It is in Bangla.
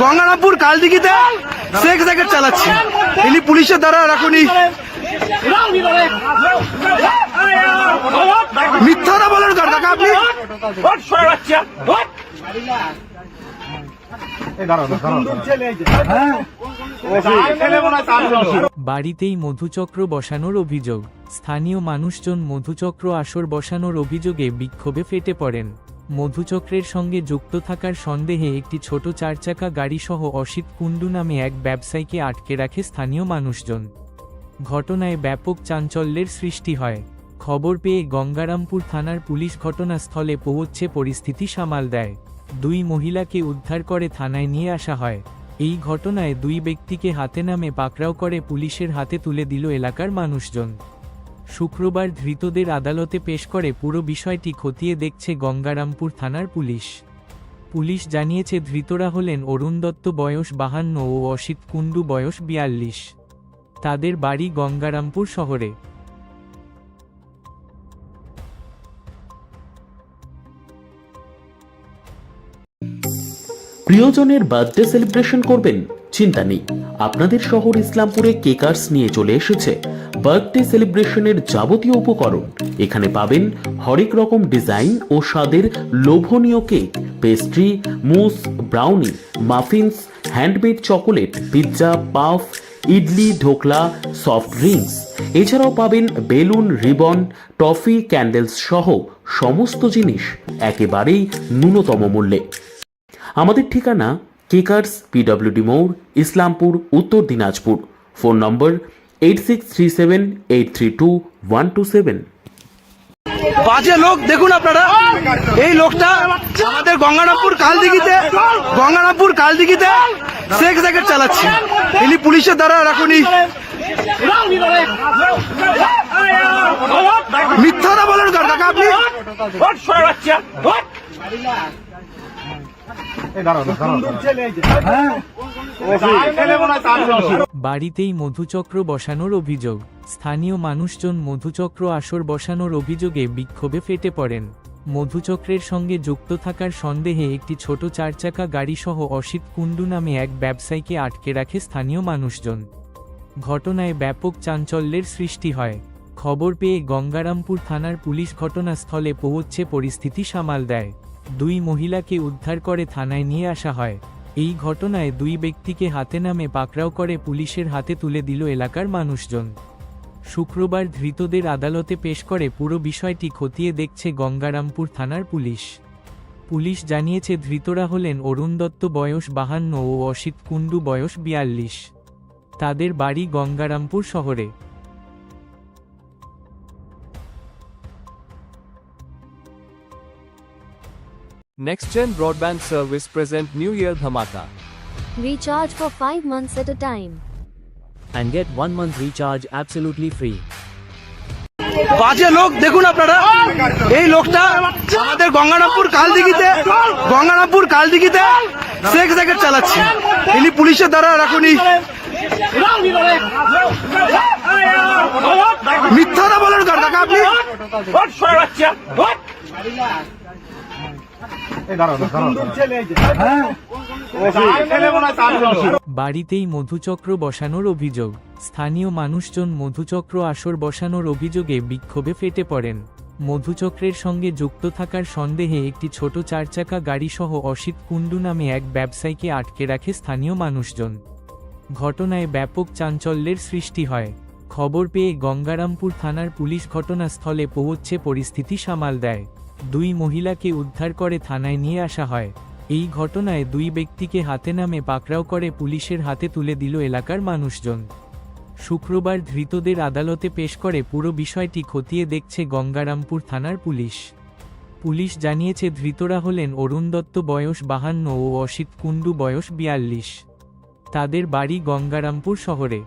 গঙ্গারামপুর কালদিঘিতে সেক্স র্যাকেট চালাচ্ছে। ইনি পুলিশের দ্বারা এখনই মিথ্যা কথা বলেন কার আপনি? বাড়িতেই মধুচক্র বসানোর অভিযোগ। স্থানীয় মানুষজন মধুচক্র আসর বসানোর অভিযোগে বিক্ষোভে ফেটে পড়েন। মধুচক্রের সঙ্গে যুক্ত থাকার সন্দেহে একটি ছোট চারচাকা গাড়িসহ অসিত কুণ্ডু নামে এক ব্যবসায়ীকে আটকে রাখে স্থানীয় মানুষজন। ঘটনায় ব্যাপক চাঞ্চল্যের সৃষ্টি হয়। খবর পেয়ে গঙ্গারামপুর থানার পুলিশ ঘটনাস্থলে পৌঁছে পরিস্থিতি সামাল দেয়। দুই মহিলাকে উদ্ধার করে থানায় নিয়ে আসা হয়। এই ঘটনায় দুই ব্যক্তিকে হাতে নামে পাকড়াও করে পুলিশের হাতে তুলে দিল এলাকার মানুষজন। শুক্রবার ধৃতদের আদালতে পেশ করে পুরো বিষয়টি খতিয়ে দেখছে গঙ্গারামপুর থানার পুলিশ। পুলিশ জানিয়েছে ধৃতরা হলেন অরুণ দত্ত বয়স বাহান্ন ও অসিত কুণ্ডু বয়স বিয়াল্লিশ। তাদের বাড়ি গঙ্গারামপুর শহরে। প্রিয়জনের বার্থডে সেলিব্রেশন করবেন? চিন্তা নেই। আপনাদের শহর ইসলামপুরে কেকার্স নিয়ে চলে এসেছে। বার্থডে সেলিব্রেশনের যাবতীয় উপকরণ। এখানে পাবেন হরেক রকম ডিজাইন ও স্বাদের লোভনীয় cake pastry mousse brownie muffins handmade chocolate pizza puff idli dhokla soft drinks এছাড়াও পাবেন বেলুন, রিবন টফি ক্যান্ডেলস সহ সমস্ত জিনিস একেবারেই ন্যূনতম মূল্যে। আমাদের ঠিকানা কেকার্স পিডব্লিউডি মোড় Islampur, Uttar Dinajpur. Phone number eight six three seven eight three two one two seven বাজে লোক দেখুন আপনারা এই লোকটা আমাদের গঙ্গারামপুর কালদিঘিতে গঙ্গারামপুর কালদিঘিতে সেক্স জ্যাকেট চালাচ্ছে ইনি পুলিশের দ্বারা এখনই মিথ্যা কথা বলেন কার কাকা আপনি বাড়িতেই মধুচক্র বসানোর অভিযোগ। স্থানীয় মানুষজন মধুচক্র আসর বসানোর অভিযোগে বিক্ষোভে ফেটে পড়েন। মধুচক্রের সঙ্গে যুক্ত থাকার সন্দেহে একটি ছোট চারচাকা গাড়িসহ অসিত কুণ্ডু নামে এক ব্যবসায়ীকে আটকে রাখে স্থানীয় মানুষজন। ঘটনায় ব্যাপক চাঞ্চল্যের সৃষ্টি হয়। খবর পেয়ে গঙ্গারামপুর থানার পুলিশ ঘটনাস্থলে পৌঁছে পরিস্থিতি সামাল দেয়। দুই মহিলাকে উদ্ধার করে থানায় নিয়ে আসা হয়। এই ঘটনায় দুই ব্যক্তিকে হাতে নামে পাকড়াও করে পুলিশের হাতে তুলে দিল এলাকার মানুষজন। শুক্রবার ধৃতদের আদালতে পেশ করে পুরো বিষয়টি খতিয়ে দেখছে গঙ্গারামপুর থানার পুলিশ। পুলিশ জানিয়েছে ধৃতরা হলেন অরুণ দত্ত বয়স বাহান্ন ও অসিত কুণ্ডু বয়স বিয়াল্লিশ। তাদের বাড়ি গঙ্গারামপুর শহরে। Next Gen Broadband Service present New Year Dhamaka. Recharge for 5 months at a time. and get one month recharge absolutely free. বাজে লোক দেখুন আপনারা এই লোকটা আমাদের গঙ্গারামপুর কালদিঘিতে গঙ্গারামপুর কালদিঘিতে সেক্স র্যাকেট চালাচ্ছে ইনি পুলিশের দ্বারা এখনই মিথ্যা কথা বলেন কার কাকা আপনি বাড়িতেই মধুচক্র বসানোর অভিযোগ। স্থানীয় মানুষজন মধুচক্র আসর বসানোর অভিযোগে বিক্ষোভে ফেটে পড়েন। মধুচক্রের সঙ্গে যুক্ত থাকার সন্দেহে একটি ছোট চারচাকা গাড়িসহ অসিত কুণ্ডু নামে এক ব্যবসায়ীকে আটকে রাখে স্থানীয় মানুষজন। ঘটনায় ব্যাপক চাঞ্চল্যের সৃষ্টি হয়। খবর পেয়ে গঙ্গারামপুর থানার পুলিশ ঘটনাস্থলে পৌঁছে পরিস্থিতি সামাল দেয়। দুই মহিলাকে উদ্ধার করে থানায় নিয়ে আসা হয়। এই ঘটনায় দুই ব্যক্তিকে হাতে নামে পাকড়াও করে পুলিশের হাতে তুলে দিল এলাকার মানুষজন। শুক্রবার ধৃতদের আদালতে পেশ করে পুরো বিষয়টি খতিয়ে দেখছে গঙ্গারামপুর থানার পুলিশ। পুলিশ জানিয়েছে ধৃতরা হলেন অরুণ দত্ত বয়স বাহান্ন ও অসিত কুণ্ডু বয়স বিয়াল্লিশ। তাদের বাড়ি গঙ্গারামপুর শহরে।